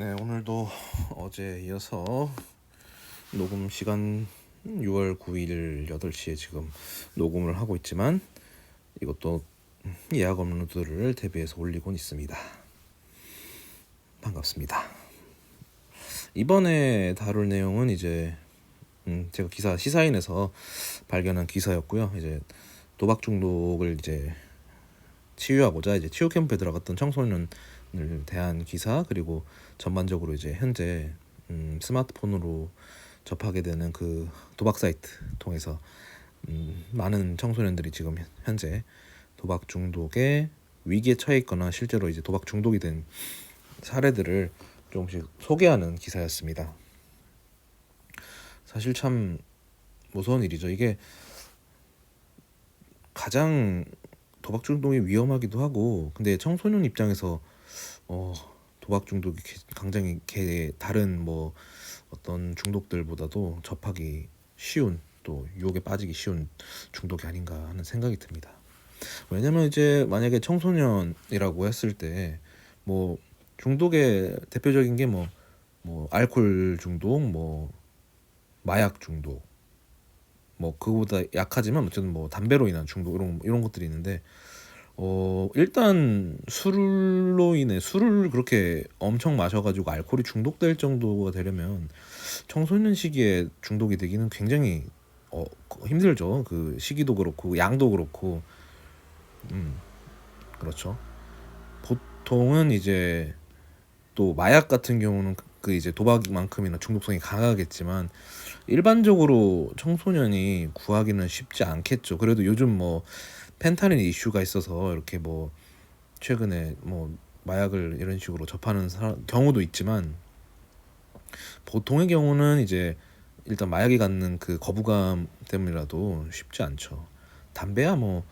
네, 오늘도 어제 이어서 녹음 시간 6월 9일 8시에 지금 녹음을 하고 있지만 이것도 예약 업로드를 대비해서 올리고 있습니다. 반갑습니다. 이번에 다룰 내용은 이제 음, 제가 기사 시사인에서 발견한 기사였고요. 이제 도박 중독을 이제 치유하고자 이제 치유 캠프에 들어갔던 청소년을 대한 기사 그리고 전반적으로 이제 현재 음, 스마트폰으로 접하게 되는 그 도박 사이트 통해서 음, 많은 청소년들이 지금 현재 도박 중독에 위기에 처해 있거나 실제로 이제 도박 중독이 된 사례들을 조금씩 소개하는 기사였습니다. 사실 참 무서운 일이죠. 이게 가장 도박 중독이 위험하기도 하고 근데 청소년 입장에서 어 도박 중독이 굉장히 개 다른 뭐 어떤 중독들보다도 접하기 쉬운 또 유혹에 빠지기 쉬운 중독이 아닌가 하는 생각이 듭니다. 왜냐면 이제 만약에 청소년이라고 했을 때 뭐 중독의 대표적인 게 뭐뭐 알코올 중독, 뭐 마약 중독, 뭐 그거보다 약하지만 어쨌든 뭐 담배로 인한 중독 이런 이런 것들이 있는데 어 일단 술로 인해 술을 그렇게 엄청 마셔가지고 알코올이 중독될 정도가 되려면 청소년 시기에 중독이 되기는 굉장히 어 힘들죠. 그 시기도 그렇고 양도 그렇고 음 그렇죠. 보통은 이제 또 마약 같은 경우는 그 이제 도박만큼이나 중독성이 강하겠지만 일반적으로 청소년이 구하기는 쉽지 않겠죠. 그래도 요즘 뭐 펜타닐 이슈가 있어서 이렇게 뭐 최근에 뭐 마약을 이런 식으로 접하는 사람, 경우도 있지만 보통의 경우는 이제 일단 마약이 갖는 그 거부감 때문이라도 쉽지 않죠. 담배야 뭐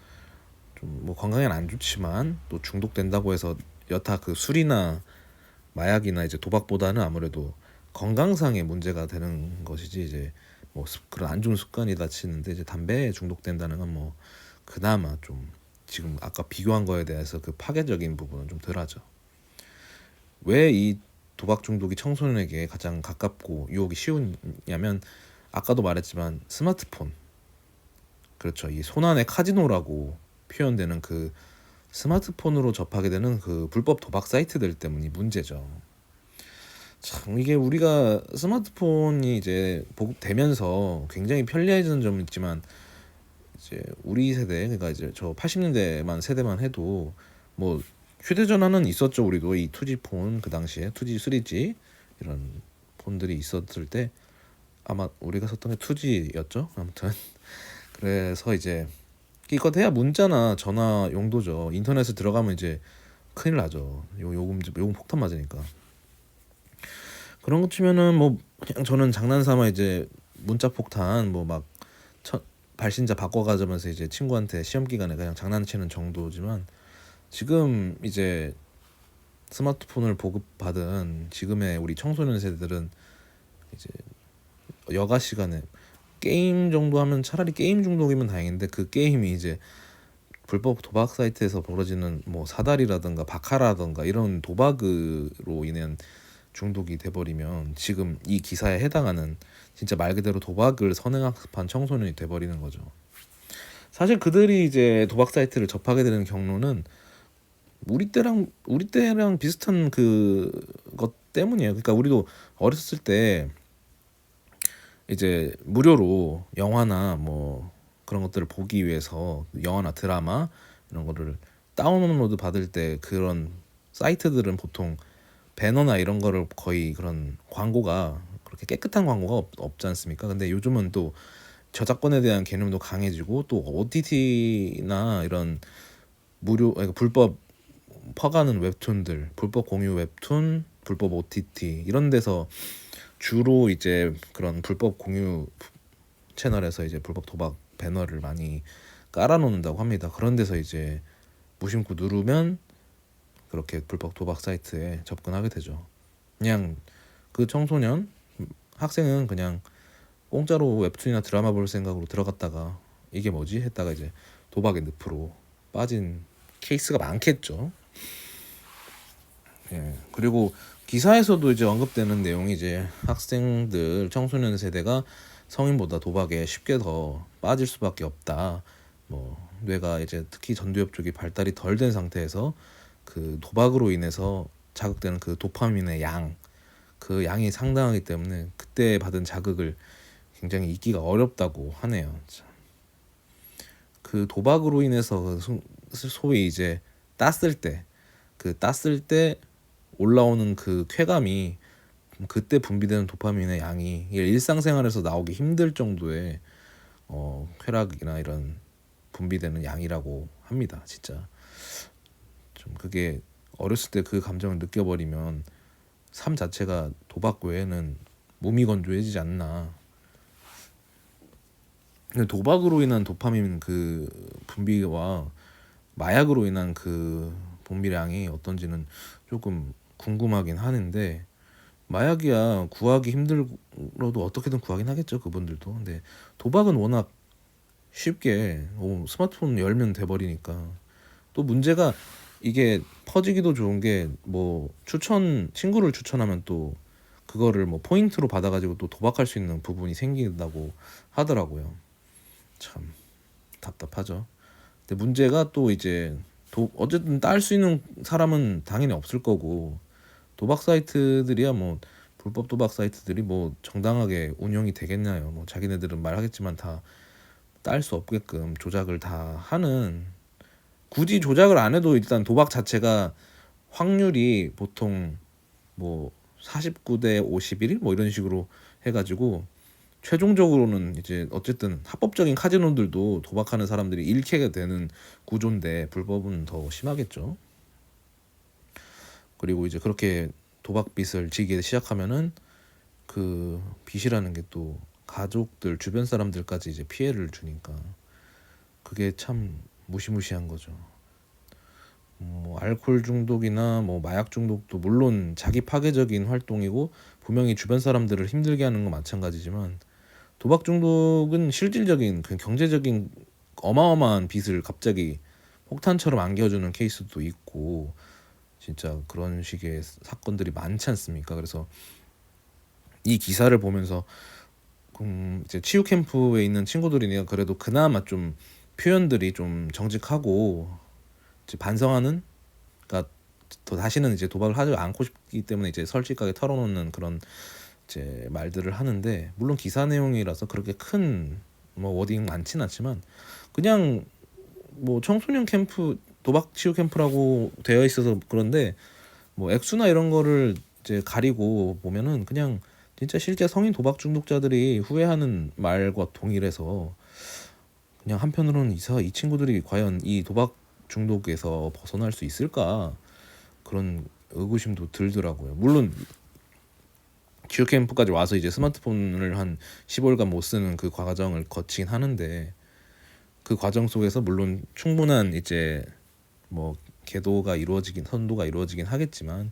좀뭐 건강에는 안 좋지만 또 중독된다고 해서 여타 그 술이나 마약이나 이제 도박보다는 아무래도 건강상의 문제가 되는 것이지 이제 뭐 그런 안 좋은 습관이 다 치는데 이제 담배에 중독된다는 건 뭐 그나마 좀 지금 아까 비교한 거에 대해서 그 파괴적인 부분은 좀 덜하죠. 왜 이 도박 중독이 청소년에게 가장 가깝고 유혹이 쉬우냐면 아까도 말했지만 스마트폰 그렇죠. 이 손안의 카지노라고 표현되는 그 스마트폰으로 접하게 되는 그 불법 도박 사이트들 때문이 문제죠. 참 이게 우리가 스마트폰이 이제 보급되면서 굉장히 편리해지는 점은 있지만 이제 우리 세대 그러니까 이제 저 80년대만 세대만 해도 뭐 휴대전화는 있었죠 우리도. 이 2G 폰 그 당시에 2G, 3G 이런 폰들이 있었을 때 아마 우리가 썼던 게 2G였죠? 아무튼. 그래서 이제 이거 돼야 문자나 전화 용도죠. 인터넷에 들어가면 이제 큰일 나죠. 요 요금 요금 폭탄 맞으니까. 그런 거 치면은 뭐 그냥 저는 장난삼아 이제 문자 폭탄 뭐 막 발신자 바꿔가자면서 이제 친구한테 시험 기간에 그냥 장난치는 정도지만 지금 이제 스마트폰을 보급받은 지금의 우리 청소년 세대들은 이제 여가 시간에 게임 정도 하면 차라리 게임 중독이면 다행인데 그 게임이 이제 불법 도박 사이트에서 벌어지는 뭐 사다리라든가 바카라든가 이런 도박으로 인한 중독이 돼버리면 지금 이 기사에 해당하는 진짜 말 그대로 도박을 선행한 청소년이 돼버리는 거죠. 사실 그들이 이제 도박 사이트를 접하게 되는 경로는 우리 때랑 우리 때랑 비슷한 그것 때문이에요. 그러니까 우리도 어렸을 때 이제 무료로 영화나 뭐 그런 것들을 보기 위해서 영화나 드라마 이런 거를 다운로드 받을 때 그런 사이트들은 보통 배너나 이런 거를 거의 그런 광고가 그렇게 깨끗한 광고가 없, 없지 않습니까? 근데 요즘은 또 저작권에 대한 개념도 강해지고 또 OTT나 이런 무료 그러니까 불법 퍼가는 웹툰들, 불법 공유 웹툰, 불법 OTT 이런 데서 주로 이제 그런 불법 공유 채널에서 이제 불법 도박 배너를 많이 깔아놓는다고 합니다. 그런 데서 이제 무심코 누르면 그렇게 불법 도박 사이트에 접근하게 되죠. 그냥 그 청소년 학생은 그냥 공짜로 웹툰이나 드라마 볼 생각으로 들어갔다가 이게 뭐지 했다가 이제 도박의 늪으로 빠진 케이스가 많겠죠. 예. 그리고 기사에서도 이제 언급되는 내용이 이제 학생들 청소년 세대가 성인보다 도박에 쉽게 더 빠질 수밖에 없다. 뭐 뇌가 이제 특히 전두엽 쪽이 발달이 덜 된 상태에서 그 도박으로 인해서 자극되는 그 도파민의 양, 그 양이 상당하기 때문에 그때 받은 자극을 굉장히 잊기가 어렵다고 하네요. 참. 그 도박으로 인해서 그 소- 소위 이제 땄을 때, 그 땄을 때 올라오는 그 쾌감이 그때 분비되는 도파민의 양이 일상생활에서 나오기 힘들 정도의 어, 쾌락이나 이런 분비되는 양이라고 합니다. 진짜 좀 그게 어렸을 때 그 감정을 느껴버리면 삶 자체가 도박 외에는 몸이 건조해지지 않나. 근데 도박으로 인한 도파민 그 분비와 마약으로 인한 그 분비량이 어떤지는 조금 궁금하긴 하는데 마약이야 구하기 힘들어도 어떻게든 구하긴 하겠죠 그분들도. 근데 도박은 워낙 쉽게 어, 스마트폰 열면 돼버리니까. 또 문제가 이게 퍼지기도 좋은 게 뭐 추천 친구를 추천하면 또 그거를 뭐 포인트로 받아가지고 또 도박할 수 있는 부분이 생긴다고 하더라고요. 참 답답하죠. 근데 문제가 또 이제 도, 어쨌든 딸 수 있는 사람은 당연히 없을 거고 도박 사이트들이야 뭐 불법 도박 사이트들이 뭐 정당하게 운영이 되겠나요? 뭐 자기네들은 말하겠지만 다 딸 수 없게끔 조작을 다 하는 굳이 조작을 안 해도 일단 도박 자체가 확률이 보통 뭐 49대 51뭐 이런 식으로 해가지고 최종적으로는 이제 어쨌든 합법적인 카지노들도 도박하는 사람들이 잃게 되는 구조인데 불법은 더 심하겠죠. 그리고 이제 그렇게 도박빚을 지기 시작하면은 그 빚이라는 게 또 가족들 주변 사람들까지 이제 피해를 주니까 그게 참 무시무시한 거죠. 뭐 알코올 중독이나 뭐 마약 중독도 물론 자기 파괴적인 활동이고 분명히 주변 사람들을 힘들게 하는 건 마찬가지지만 도박 중독은 실질적인 그 경제적인 어마어마한 빚을 갑자기 폭탄처럼 안겨주는 케이스도 있고 진짜 그런 식의 사건들이 많지 않습니까? 그래서 이 기사를 보면서 음 이제 치유 캠프에 있는 친구들이니까 그래도 그나마 좀 표현들이 좀 정직하고 이제 반성하는 그러니까 더 다시는 이제 도박을 하지 않고 싶기 때문에 이제 솔직하게 털어놓는 그런 이제 말들을 하는데 물론 기사 내용이라서 그렇게 큰 뭐 워딩 많진 않지만 그냥 뭐 청소년 캠프 도박 치유 캠프라고 되어 있어서 그런데 뭐 액수나 이런 거를 이제 가리고 보면은 그냥 진짜 실제 성인 도박 중독자들이 후회하는 말과 동일해서 그냥 한편으로는 이사 이 친구들이 과연 이 도박 중독에서 벗어날 수 있을까 그런 의구심도 들더라고요. 물론 치유 캠프까지 와서 이제 스마트폰을 한 15일간 못 쓰는 그 과정을 거치긴 하는데 그 과정 속에서 물론 충분한 이제 뭐 계도가 이루어지긴 선도가 이루어지긴 하겠지만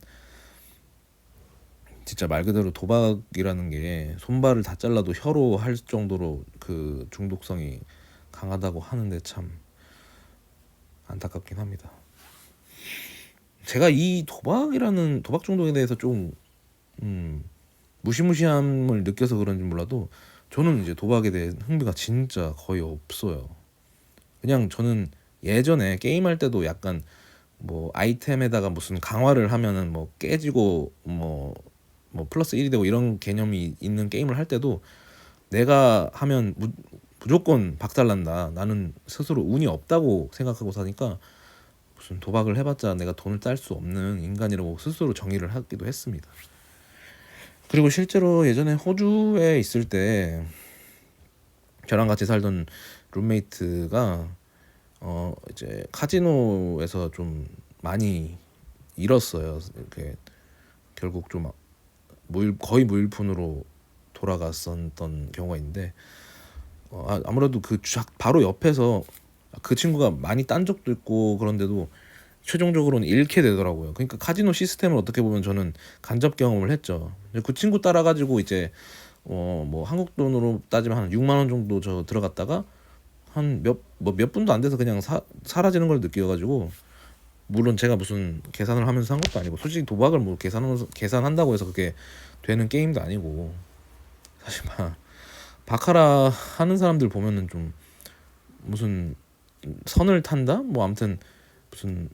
진짜 말 그대로 도박이라는 게 손발을 다 잘라도 혀로 할 정도로 그 중독성이 강하다고 하는데 참 안타깝긴 합니다. 제가 이 도박이라는 도박 중독에 대해서 좀 음, 무시무시함을 느껴서 그런지 몰라도 저는 이제 도박에 대해 흥미가 진짜 거의 없어요. 그냥 저는 예전에 게임할 때도 약간 뭐 아이템에다가 무슨 강화를 하면은 뭐 깨지고 뭐뭐 플러스 1이 되고 이런 개념이 있는 게임을 할 때도 내가 하면 무, 무조건 박살난다. 나는 스스로 운이 없다고 생각하고 사니까 무슨 도박을 해봤자 내가 돈을 딸 수 없는 인간이라고 스스로 정의를 하기도 했습니다. 그리고 실제로 예전에 호주에 있을 때 저랑 같이 살던 룸메이트가 어 이제 카지노에서 좀 많이 잃었어요. 이렇게 결국 좀 무일 거의 무일푼으로 돌아갔었던 경우가 있는데 어, 아- 아무래도 그쫙 바로 옆에서 그 친구가 많이 딴 적도 있고 그런데도 최종적으로는 잃게 되더라고요. 그러니까 카지노 시스템을 어떻게 보면 저는 간접 경험을 했죠. 그 친구 따라 가지고 이제 어 뭐 한국 돈으로 따지면 한 6만 원 정도 저 들어갔다가 한 몇 뭐 몇 분도 안 돼서 그냥 사, 사라지는 걸 느껴가지고 물론 제가 무슨 계산을 하면서 한 것도 아니고 솔직히 도박을 뭐 계산하면서 계산한다고 해서 그게 되는 게임도 아니고 사실 막 바카라 하는 사람들 보면은 좀 무슨 선을 탄다? 뭐 아무튼 무슨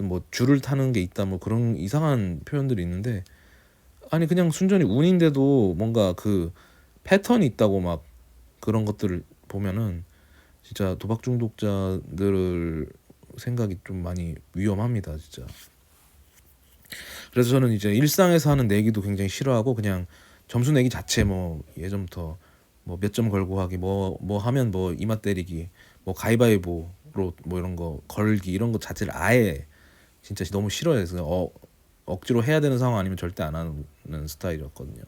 뭐 줄을 타는 게 있다? 뭐 그런 이상한 표현들이 있는데 아니 그냥 순전히 운인데도 뭔가 그 패턴이 있다고 막 그런 것들을 보면은 진짜 도박 중독자들 생각이 좀 많이 위험합니다 진짜 그래서 저는 이제 일상에서 하는 내기도 굉장히 싫어하고 그냥 점수 내기 자체 뭐 예전부터 뭐 몇 점 걸고 하기 뭐뭐 하면 뭐 이마 때리기 뭐 가위바위보로 뭐 이런 거 걸기 이런 거 자체를 아예 진짜 너무 싫어해서 어, 억지로 해야 되는 상황 아니면 절대 안 하는 스타일이었거든요.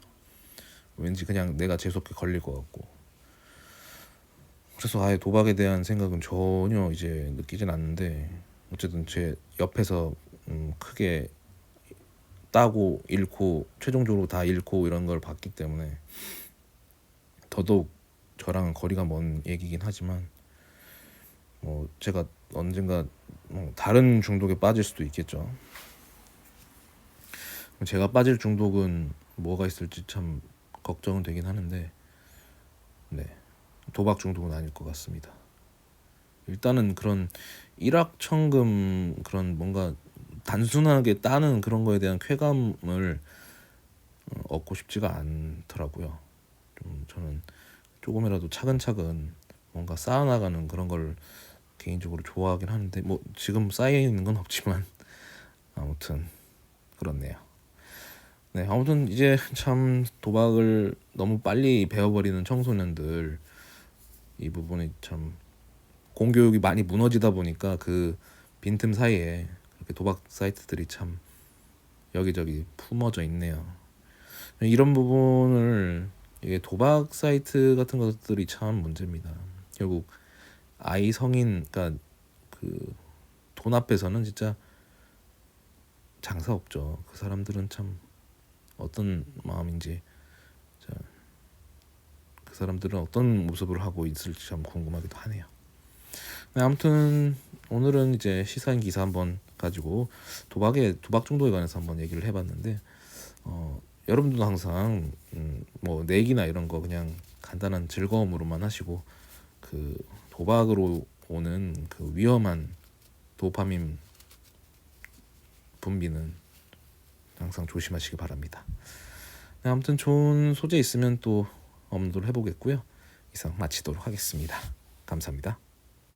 왠지 그냥 내가 재수없게 걸릴 것 같고. 그래서 아예 도박에 대한 생각은 전혀 이제 느끼진 않는데 어쨌든 제 옆에서 음, 크게 따고 잃고 최종적으로 다 잃고 이런 걸 봤기 때문에 더더욱 저랑은 거리가 먼 얘기긴 하지만 뭐 제가 언젠가 뭐 다른 중독에 빠질 수도 있겠죠. 제가 빠질 중독은 뭐가 있을지 참 걱정은 되긴 하는데 네 도박 중독은 아닐 것 같습니다. 일단은 그런 일확천금 그런 뭔가 단순하게 따는 그런 거에 대한 쾌감을 어, 얻고 싶지가 않더라고요. 좀 저는 조금이라도 차근차근 뭔가 쌓아나가는 그런 걸 개인적으로 좋아하긴 하는데 뭐 지금 쌓여 있는 건 없지만 아무튼 그렇네요. 네 아무튼 이제 참 도박을 너무 빨리 배워버리는 청소년들 이 부분이 참 공교육이 많이 무너지다 보니까 그 빈틈 사이에 그렇게 도박 사이트들이 참 여기저기 품어져 있네요. 이런 부분을 이게 도박 사이트 같은 것들이 참 문제입니다. 결국 아이 성인 그러니까 그 돈 앞에서는 진짜 장사 없죠. 그 사람들은 참 어떤 마음인지 사람들은 어떤 모습을 하고 있을지 참 궁금하기도 하네요. 네, 아무튼 오늘은 이제 시사인 기사 한번 가지고 도박에 도박 중독에 관해서 한번 얘기를 해봤는데 어, 여러분들도 항상 음, 뭐 내기나 이런 거 그냥 간단한 즐거움으로만 하시고 그 도박으로 오는 그 위험한 도파민 분비는 항상 조심하시기 바랍니다. 네, 아무튼 좋은 소재 있으면 또 업로드를 해보겠고요. 이상 마치도록 하겠습니다. 감사합니다.